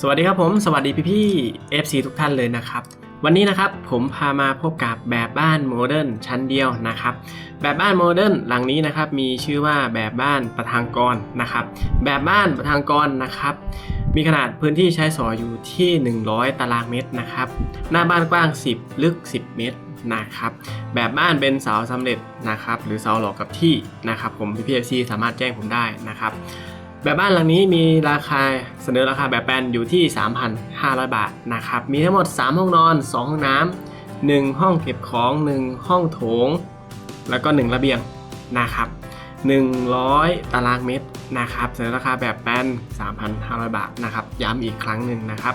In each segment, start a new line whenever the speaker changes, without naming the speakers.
สวัสดีครับผมสวัสดีพี่พี่ๆ FC ทุกท่านเลยนะครับ วันนี้นะครับผมพามาพบกับแบบบ้านโมเดิร์นชั้นเดียวนะครับ แบบบ้านโมเดิร์นหลังนี้นะครับมีชื่อว่าแบบบ้านประทางกรนะครับ แบบบ้านประทางกรนะครับ มีขนาดพื้นที่ใช้สอยอยู่ที่ 100 ตารางเมตรนะครับ หน้าบ้านกว้าง 10 ลึก 10 เมตรนะครับแบบบ้านเป็นเสาสำเร็จนะครับหรือเสาหลอกกับที่นะครับผมพี่พีเอฟซีสามารถแจ้งผมได้นะครับ แบบบ้านหลังนี้มีราคาเสนอราคาแบบแปลนอยู่ที่ 3,500 บาทนะครับ มีทั้งหมด 3 ห้องนอน 2 ห้องน้ำ1ห้องเก็บของ 1 ห้องโถง แล้วก็ 1 ระเบียงนะครับ 100 ตารางเมตรนะครับเสนอราคาแบบแปลน3,500 บาทนะครับ ย้ำอีกครั้งหนึ่งนะครับ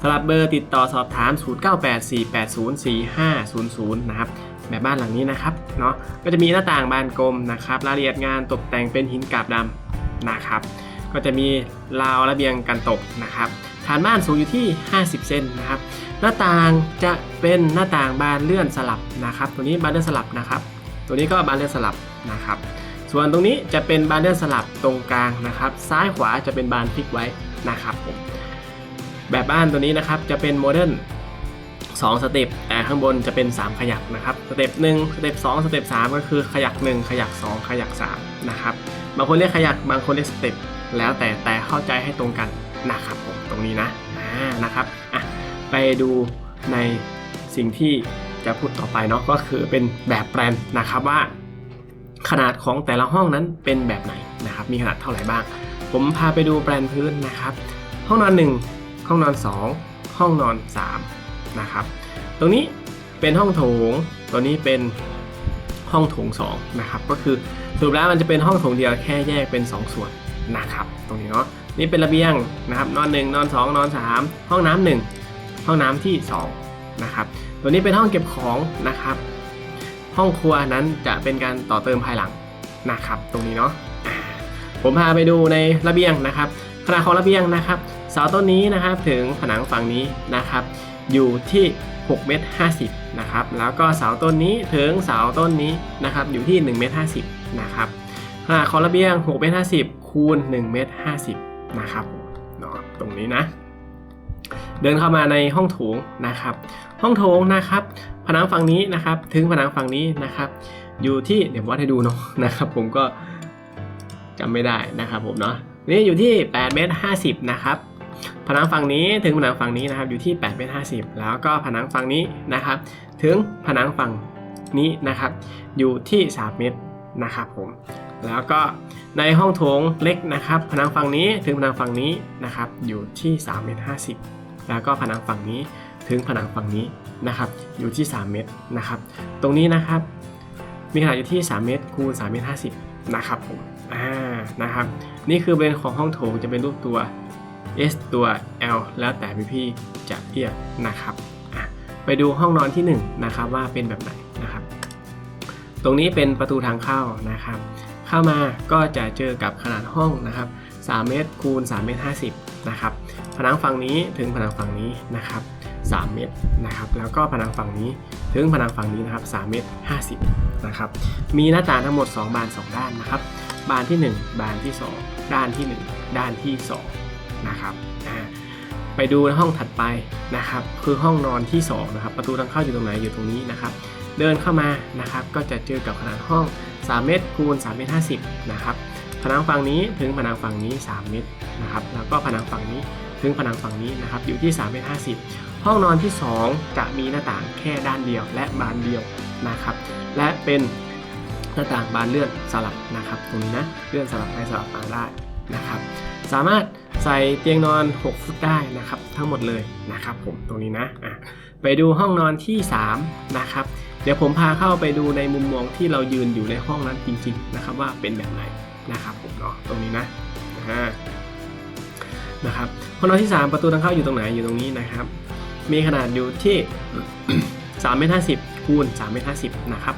สำหรับเบอร์ติดต่อสอบถาม 0984804500 นะครับแบบบ้านหลังนี้นะครับเนาะก็จะมีหน้าต่างบานกลมนะครับรายละเอียดงานตกแต่งเป็นหินกาบดำนะครับ ก็จะมีราวระเบียงกันตกนะครับฐานบ้านสูงอยู่ที่ 50 เซนนะครับ หน้าต่างจะเป็นหน้าต่างบานเลื่อนสลับนะครับ ตัวนี้บานเลื่อนสลับนะครับ ตัวนี้ก็บานเลื่อนสลับนะครับ ส่วนตรงนี้จะเป็นบานเลื่อนสลับตรงกลางนะครับ ซ้ายขวาจะเป็นบานพลิกไว้นะครับผมแบบบ้านตัวนี้นะครับจะเป็นโมเดิร์น2สเต็ปแต่ข้างบนจะเป็น 3 ขยักนะครับสเต็ป1สเต็ป2สเต็ป3ก็คือขยัก 1 ขยัก 2 ขยัก3นะครับบางคนเรียกขยักบางคนเรียกสเต็ป แล้วแต่แต่เข้าใจให้ตรงกันนะครับผมตรงนี้นะอ่านะครับอะไปดูในสิ่งที่จะพูดต่อไปเนาะก็คือเป็นแบบแปลนนะครับว่า ขนาดของแต่ละห้องนั้นเป็นแบบไหนนะครับ มีขนาดเท่าไหร่บ้าง ผมพาไปดูแปลนพื้นนะครับ ห้องนอน 1 ห้องนอน 2 ห้องนอน3นะครับตรงนี้เป็นห้องโถงตัวนี้เป็นห้องโถง2นะครับก็คือสรุปแล้วมันจะเป็นห้องโถงเดียวแค่แยกเป็น 2 ส่วน นะครับ ตรงนี้เนาะนี่เป็นระเบียงนะครับ นอน 1 นอน 2 นอน 3 ห้องน้ำหนึ่งห้องน้ำที่2นะครับตัวนี้เป็นห้องเก็บของนะครับ ห้องครัวนั้นจะเป็นการต่อเติมภายหลังนะครับ ตรงนี้เนาะผมพาไปดูในระเบียงนะครับขนาดของระเบียงนะครับเสาต้นนี้นะครับถึงผนังฝั่งนี้นะครับ อยู่ที่6เมตร50นะครับแล้วก็เสาต้นนี้ถึงเสาต้นนี้นะครับอยู่ที่1เมตร50นะครับ ขนาขอระเบียง6เมตร50 คูณ1เมตร50 นะครับเนาะตรงนี้นะ เดินเข้ามาในห้องโถงนะครับ ห้องโถงนะครับ ผนังฝั่งนี้นะครับ ถึงผนังฝั่งนี้นะครับ อยู่ที่เดี๋ยววัดให้ดูเนาะนะครับ ผมก็จำไม่ได้นะครับผมเนาะนี่อยู่ที่8เมตร50 นะครับผนังฝั่งนี้ถึงผนังฝั่งนี้นะครับอยู่ที่8เมตร50 แล้วก็ผนังฝั่งนี้นะครับ ถึงผนังฝั่งนี้นะครับ อยู่ที่3เมตร นะครับผมแล้วก็ในห้องโถงเล็กนะครับผนังฝั่งนี้ถึงผนังฝั่งนี้นะครับอยู่ที่3เมตร50 แล้วก็ผนังฝั่งนี้ถึงผนังฝั่งนี้นะครับอยู่ที่ 3 เมตรนะครับ ตรงนี้นะครับมีขนาดอยู่ที่ 3 เมตรคูณ3เมตร50นะครับผมอ่านะครับนี่คือเบรนของห้องโถงจะเป็นรูปตัว S ตัว L แล้วแต่พี่ๆจะเรียกนะครับ ไปดูห้องนอนที่1นะครับว่าเป็นแบบไหน ตรงนี้เป็นประตูทางเข้านะครับ เข้ามาก็จะเจอกับขนาดห้องนะครับ 3 เมตรคูณ3เมตร50 นะครับ ผนังฝั่งนี้ถึงผนังฝั่งนี้นะครับ 3 เมตรนะครับ แล้วก็ผนังฝั่งนี้ถึงผนังฝั่งนี้นะครับ 3 เมตร 50 นะครับ มีหน้าต่างทั้งหมด 2 บาน 2 ด้านนะครับ บานที่ 1 บานที่ 2 ด้านที่ 1 ด้านที่ 2 นะครับ อ่า ไปดูห้องถัดไปนะครับคือห้องนอนที่2นะครับประตูทางเข้าอยู่ตรงไหนอยู่ตรงนี้นะครับเดินเข้ามานะครับก็จะเจอกับขนาดห้อง 3 เมตรคูณ3เมตร50นะครับผนังฝั่งนี้ถึงผนังฝั่งนี้ 3 เมตรนะครับแล้วก็ผนังฝั่งนี้ถึงผนังฝั่งนี้นะครับอยู่ที่3เมตร50 ห้องนอนที่ 2 จะมีหน้าต่างแค่ด้านเดียวและบานเดียวนะครับและเป็นหน้าต่างบานเลื่อนสลับนะครับตรงนี้นะเลื่อนสลับไปสลับมาได้นะครับ สามารถใส่เตียงนอน 6 ฟุตได้นะครับ ทั้งหมดเลยนะครับ ผมตรงนี้นะะไปดูห้องนอนที่ 3 นะครับ เดี๋ยวผมพาเข้าไปดูในมุมมองที่เรายืนอยู่ในห้องนั้นจริง ๆ นะครับ ว่าเป็นแบบไหนนะครับผมเนาะตรงนี้นะนะครับห้องนอนที่ 3 ประตูทางเข้าอยู่ตรงไหนอยู่ตรงนี้นะครับ มีขนาดอยู่ที่3เมตร50คูณ3เมตร50นะครับ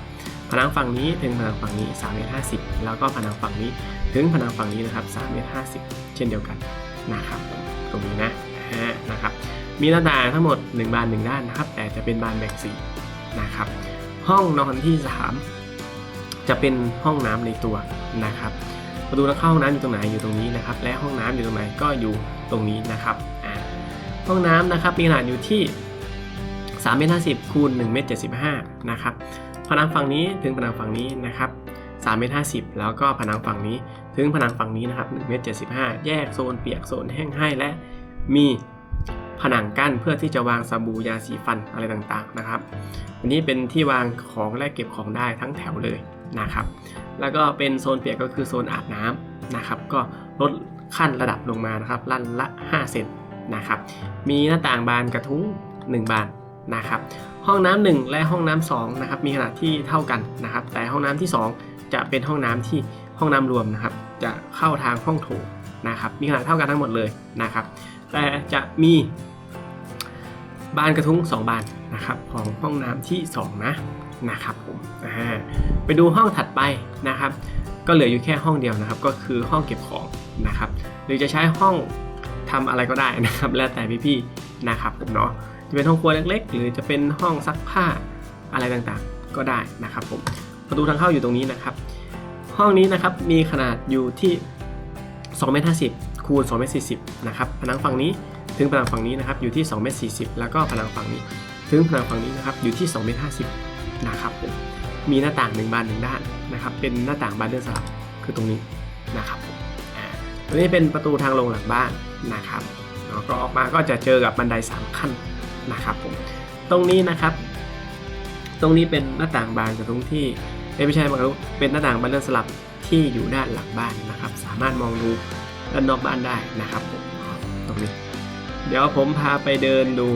ผนังฝั่งนี้ถึงผนังฝั่งนี้3เมตร50 แล้วก็ผนังฝั่งนี้ถึงผนังฝั่งนี้นะครับ3เมตร50 เช่นเดียวกันนะครับ ตรงนี้นะนะครับมีหน้าต่างทั้งหมด 1 บาน 1 ด้านนะครับ แต่จะเป็นบานแบ่งสีนะครับ ห้องนอนที่ 3 จะเป็นห้องน้ำในตัวนะครับประตูทางเข้าห้องน้ำอยู่ตรงไหนอยู่ตรงนี้นะครับ และห้องน้ำอยู่ตรงไหนก็อยู่ตรงนี้นะครับห้องน้ำนะครับมีขนาดอยู่ที่3เมตร50คูณ1เมตร75นะครับ ผนังฝั่งนี้ถึงผนังฝั่งนี้นะครับ3เมตร50 แล้วก็ผนังฝั่งนี้ ถึงผนังฝั่งนี้นะครับ1เมตร75 แยกโซนเปียกโซนแห้งให้และมีผนังกั้นเพื่อที่จะวางสบู่ยาสีฟันอะไรต่างๆนะครับ อันนี้เป็นที่วางของและเก็บของได้ทั้งแถวเลยนะครับ แล้วก็เป็นโซนเปียกก็คือโซนอาบน้ำนะครับ ก็ลดขั้นระดับลงมานะครับลั่นละ5เซนนะครับ มีหน้าต่างบานกระทุ้ง 1 บาน นะครับ ห้องน้ำหนึ่งและห้องน้ำสองนะครับมีขนาดที่เท่ากันนะครับ แต่ห้องน้ำที่ 2 จะเป็นห้องน้ำที่ห้องน้ำรวมนะครับ จะเข้าทางห้องโถงนะครับ มีขนาดเท่ากันทั้งหมดเลยนะครับ แต่จะมีบานกระทุ้ง 2 บานนะครับของห้องน้ำที่ 2 นะนะครับผมอ่าไปดูห้องถัดไปนะครับ ก็เหลืออยู่แค่ห้องเดียวนะครับ ก็คือห้องเก็บของนะครับ หรือจะใช้ห้องทำอะไรก็ได้นะครับ แล้วแต่พี่ๆนะครับผมเนาะ จะเป็นห้องครัวเล็ก ๆ หรือจะเป็นห้องซักผ้าอะไรต่างๆ ก็ได้นะครับผมประตูทางเข้าอยู่ตรงนี้นะครับ ห้องนี้นะครับมีขนาดอยู่ที่2เมตร50คูณ2เมตร40นะครับผนังฝั่งนี้ถึงผนังฝั่งนี้นะครับอยู่ที่2เมตร40แล้วก็ผนังฝั่งนี้ ถึงผนังฝั่งนี้นะครับอยู่ที่2เมตร50นะครับผมมีหน้าต่างหนึ่งบานหนึ่งด้านนะครับเป็นหน้าต่างบานเลื่อนสลับคือตรงนี้นะครับผมอ่าตัวนี้เป็นประตูทางลงหลังบ้านนะครับแล้วก็ออกมาก็จะเจอกับบันไดสามขั้น นะครับผมตรงนี้นะครับ ตรงนี้เป็นหน้าต่างบานกับตรงที่ไม่ใช่บานกระทุ้งเป็นหน้าต่างบานเลื่อนสลับที่อยู่ด้านหลังบ้านนะครับ สามารถมองดูด้านนอกบ้านได้นะครับผมตรงนี้ เดี๋ยวผมพาไปเดินดู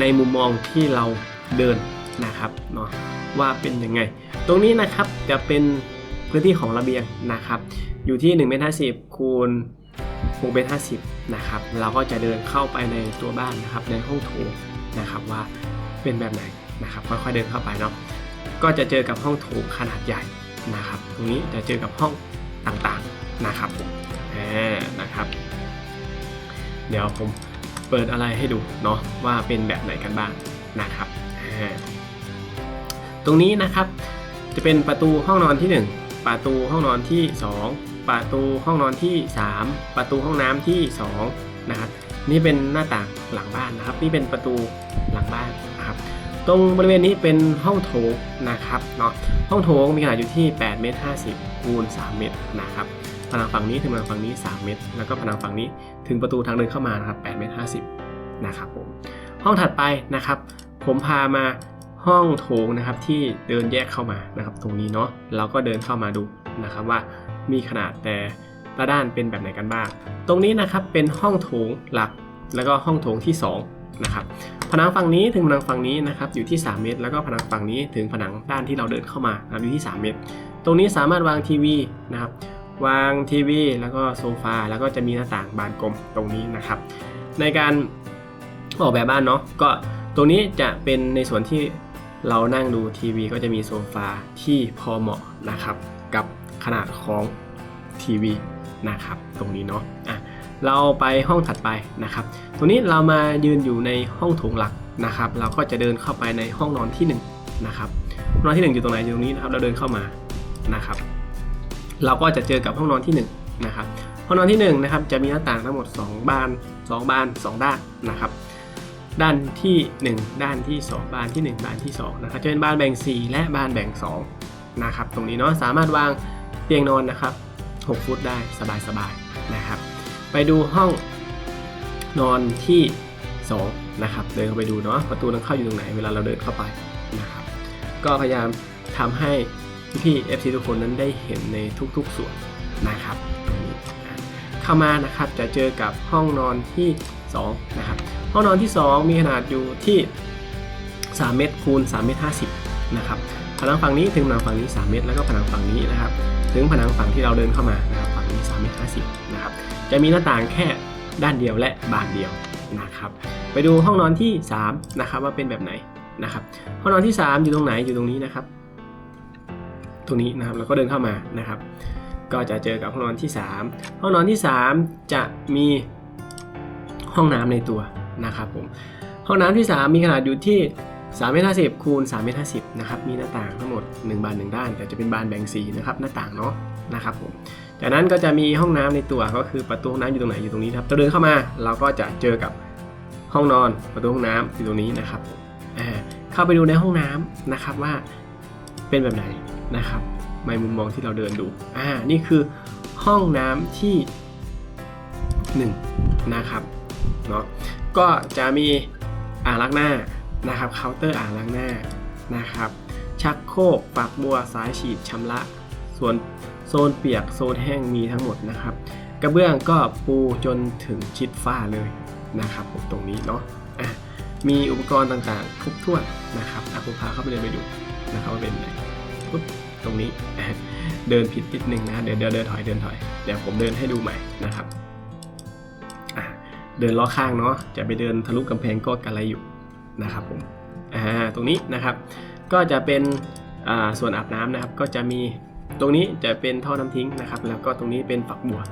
ในมุมมองที่เราเดินนะครับเนาะว่าเป็นยังไง ตรงนี้นะครับจะเป็นพื้นที่ของระเบียงนะครับ อยู่ที่1เมตร50คูณ 6เมตร50นะครับเราก็จะเดินเข้าไปในตัวบ้านนะครับในห้องโถงนะครับว่าเป็นแบบไหนนะครับค่อยๆเดินเข้าไปเนาะก็จะเจอกับห้องโถงขนาดใหญ่นะครับ ตรงนี้จะเจอกับห้องต่างๆนะครับผมอ่านะครับ เดี๋ยวผมเปิดอะไรให้ดูเนาะว่าเป็นแบบไหนกันบ้างนะครับตรงนี้นะครับจะเป็นประตูห้องนอนที่ 1 ประตูห้องนอนที่ 2 ประตูห้องนอนที่ 3 ประตูห้องน้ำที่2นะครับนี่เป็นหน้าต่างหลังบ้านนะครับ นี่เป็นประตูหลังบ้านนะครับ ตรงบริเวณนี้เป็นห้องโถงนะครับเนาะห้องโถงมีขนาดอยู่ที่8เมตร50คูณ3เมตรนะครับผนังฝั่งนี้ถึงผนังฝั่งนี้ 3 เมตร แล้วก็ผนังฝั่งนี้ถึงประตูทางเดินเข้ามานะครับ8เมตร50นะครับผมห้องถัดไปนะครับ ผมพามาห้องโถงนะครับที่เดินแยกเข้ามานะครับ ตรงนี้เนาะเราก็เดินเข้ามาดูนะครับว่า มีขนาดแต่ละด้านเป็นแบบไหนกันบ้าง ตรงนี้นะครับเป็นห้องโถงหลักแล้วก็ห้องโถงที่สองนะครับผนังฝั่งนี้ถึงผนังฝั่งนี้นะครับอยู่ที่ 3 เมตร แล้วก็ผนังฝั่งนี้ถึงผนังด้านที่เราเดินเข้ามานะครับอยู่ที่ 3 เมตร ตรงนี้สามารถวางทีวีนะครับวางทีวี แล้วก็โซฟาแล้วก็จะมีหน้าต่างบานกลมตรงนี้นะครับ ในการออกแบบบ้านเนาะก็ตรงนี้จะเป็นในส่วนที่เรานั่งดูทีวีก็จะมีโซฟาที่พอเหมาะนะครับ กับ ขนาดของทีวีนะครับตรงนี้เนาะอะเราไปห้องถัดไปนะครับ ตรงนี้เรามายืนอยู่ในห้องโถงหลักนะครับ เราก็จะเดินเข้าไปในห้องนอนที่1นงนะครับห้องนอนที่ 1 อยู่ตรงไหนอยู่ตรงนี้นะครับ เราเดินเข้ามานะครับ เราก็จะเจอกับห้องนอนที่1นงนะครับห้องนอนที่1นงนะครับจะมีหน้าต่างทั้งหมด 2 บาน 2 บาน 2 ด้านนะครับ ด้านที่ 1 ด้านที่ 2 บานที่ 1 บานที่2นะครับจะเป็นบานแบ่ง 4 และบานแบ่ง2นะครับตรงนี้เนาะสามารถวาง เตียงนอนนะครับ 6 ฟุตได้สบายๆนะครับ ไปดูห้องนอนที่ 2 นะครับ เดินเข้าไปดูเนาะประตูทางเข้าอยู่ตรงไหนเวลาเราเดินเข้าไปนะครับ ก็พยายามทำให้พี่ FC ทุกคนนั้นได้เห็นในทุกๆส่วนนะครับตรงนี้นะเข้ามานะครับจะเจอกับห้องนอนที่ 2 นะครับ ห้องนอนที่ 2 มีขนาดอยู่ที่ 3 เมตรคูณ3เมตร50นะครับผนังฝั่งนี้ถึงผนังฝั่งนี้ 3 เมตร แล้วก็ผนังฝั่งนี้นะครับ ถึงผนังฝั่งที่เราเดินเข้ามานะครับฝั่งนี้3เมตร50นะครับจะมีหน้าต่างแค่ด้านเดียวและบานเดียวนะครับไปดูห้องนอนที่3นะครับว่าเป็นแบบไหนนะครับห้องนอนที่ 3 อยู่ตรงไหนอยู่ตรงนี้นะครับ ตรงนี้นะครับเราก็เดินเข้ามานะครับ ก็จะเจอกับห้องนอนที่ 3 ห้องนอนที่ 3 จะมีห้องน้ำในตัวนะครับผมห้องน้ำที่ 3 มีขนาดอยู่ที่ 3เมตร50คูณ3เมตร50นะครับมีหน้าต่างทั้งหมด 1 บาน 1 ด้าน แต่จะเป็นบานแบ่งสีนะครับหน้าต่างเนาะนะครับผมจากนั้นก็จะมีห้องน้ำในตัวก็คือประตูห้องน้ำอยู่ตรงไหนอยู่ตรงนี้ครับเราเดินเข้ามาเราก็จะเจอกับห้องนอนประตูห้องน้ำอยู่ตรงนี้นะครับอ่าเข้าไปดูในห้องน้ำนะครับว่าเป็นแบบไหนนะครับในมุมมองที่เราเดินดูอ่านี่คือห้องน้ำที่หนึ่งนะครับเนาะก็จะมีอ่างล้างหน้า นะครับเคาน์เตอร์อ่างล้างหน้านะครับ ชักโครกฝักบัวสายฉีดชำระ ส่วนโซนเปียกโซนแห้งมีทั้งหมดนะครับ กระเบื้องก็ปูจนถึงชิดฝ้าเลยนะครับผมตรงนี้เนาะะมีอุปกรณ์ต่างๆ ครบถ้วนนะครับอะผมพาเข้าไปเดินไปดูนะครับว่าเป็นไงปุ๊บตรงนี้เดินผิดนิดนึงนะเดี๋ยวเดินเดินถอยเดินถอยเดี๋ยวผมเดินให้ดูใหม่นะครับเดินล้อข้างเนาะจะไปเดินทะลุกำแพงก็กระไรอยู่ นะครับผมอ่าตรงนี้นะครับ ก็จะเป็นอ่าส่วนอาบน้ำนะครับ ก็จะมีตรงนี้จะเป็นท่อน้ำทิ้งนะครับ แล้วก็ตรงนี้เป็นฝักบัว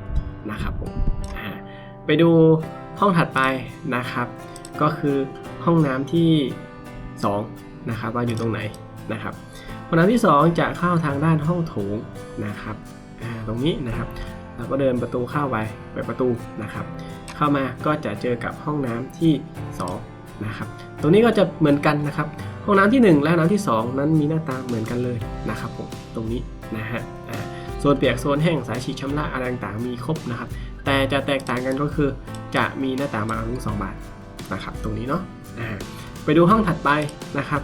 นะครับผมอ่าไปดูห้องถัดไปนะครับ ก็คือห้องน้ำที่2นะครับว่าอยู่ตรงไหนนะครับห้องน้ำที่ 2 จะเข้าทางด้านห้องโถงนะครับอ่าตรงนี้นะครับเราก็เดินประตูเข้าไปเปิดประตูนะครับ เข้ามาก็จะเจอกับห้องน้ำที่2นะครับ ตรงนี้ก็จะเหมือนกันนะครับ ห้องน้ำที่ 1 และห้องน้ำที่ 2 นั้นมีหน้าตาเหมือนกันเลยนะครับผมตรงนี้นะฮะโซนเปียกโซนแห้งสายฉีดชำระอะไรต่างๆมีครบนะครับ แต่จะแตกต่างกันก็คือ จะมีหน้าต่างบานถึงบานนะครับตรงนี้เนาะไปดูห้องถัดไปนะครับ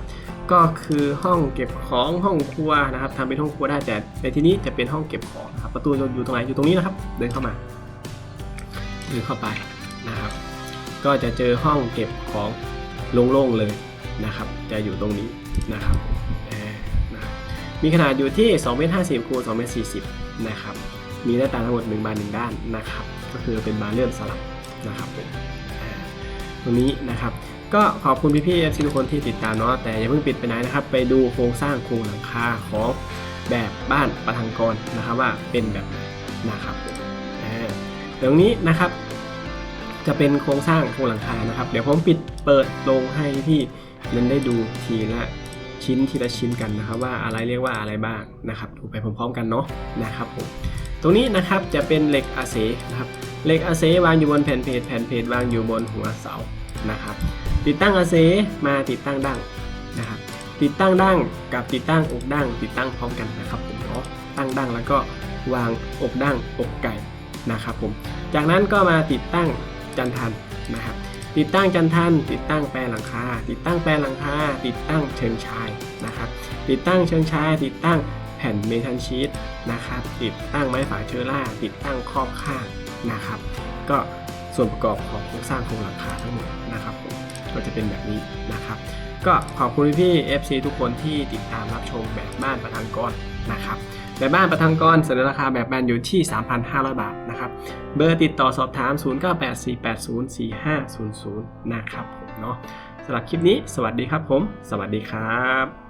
ก็คือห้องเก็บของห้องครัวนะครับทำเป็นห้องครัวได้แต่ในที่นี้จะเป็นห้องเก็บของนะครับประตูอยู่ตรงไหนอยู่ตรงนี้นะครับ เดินเข้ามาเดินเข้าไปนะครับ ก็จะเจอห้องเก็บของ โล่งๆเลยนะครับ จะอยู่ตรงนี้นะครับมีขนาดอยู่ที่2เมตร50คูณ2เมตร40นะครับ มีหน้าต่างทั้งหมด1บาน1ด้านนะครับ ก็คือเป็นบานเลื่อนสลับนะครับตรงนี้นะครับ ก็ขอบคุณพี่ๆเอฟซีทุกคนที่ติดตามเนาะ แต่อย่าเพิ่งปิดไปไหนนะครับ ไปดูโครงสร้างโครงหลังคาของแบบบ้านประทังกรนะครับว่าเป็นแบบไหนนะครับผมอ่าเดี๋ยวนี้นะครับ จะเป็นโครงสร้างโครงหลังคานะครับ เดี๋ยวผมปิดเปิดลงให้พี่นั้นได้ดูทีละชิ้นทีละชิ้นกันนะครับ ว่าอะไรเรียกว่าอะไรบ้างนะครับดูไปพร้อมๆกันเนาะนะครับผมตรงนี้นะครับจะเป็นเหล็กอาเซนะครับเหล็กอาเซวางอยู่บนแผ่นเพจแผ่นเพจวางอยู่บนหัวเสานะครับ ติดตั้งอาเซมาติดตั้งดั้งนะครับ ติดตั้งดั้งกับติดตั้งอกดั้งติดตั้งพร้อมกันนะครับผมเนาะตั้งดั้งแล้วก็วางอกดั้งอกไก่นะครับผมจากนั้นก็มาติดตั้ง จันทันนะครับ ติดตั้งจันทัน ติดตั้งแปลหลังคา ติดตั้งแปลหลังคา ติดตั้งเชิงชายนะครับ ติดตั้งเชิงชาย ติดตั้งแผ่นเมทัลชีตนะครับ ติดตั้งไม้ฝาเชอร่า ติดตั้งครอบข้างนะครับ ก็ส่วนประกอบของโครงสร้างโครงหลังคาทั้งหมดนะครับผมก็จะเป็นแบบนี้นะครับ ก็ขอบคุณพี่ FC ทุกคนที่ติดตามรับชมแบบบ้านประทังกรนะครับ แบบบ้านประทังกรเสนอราคาแบบแบนอยู่ที่ 3,500 บาทนะครับเบอร์ติดต่อสอบถาม 0984804500 นะครับผมเนาะสำหรับคลิปนี้ สวัสดีครับผม สวัสดีครับ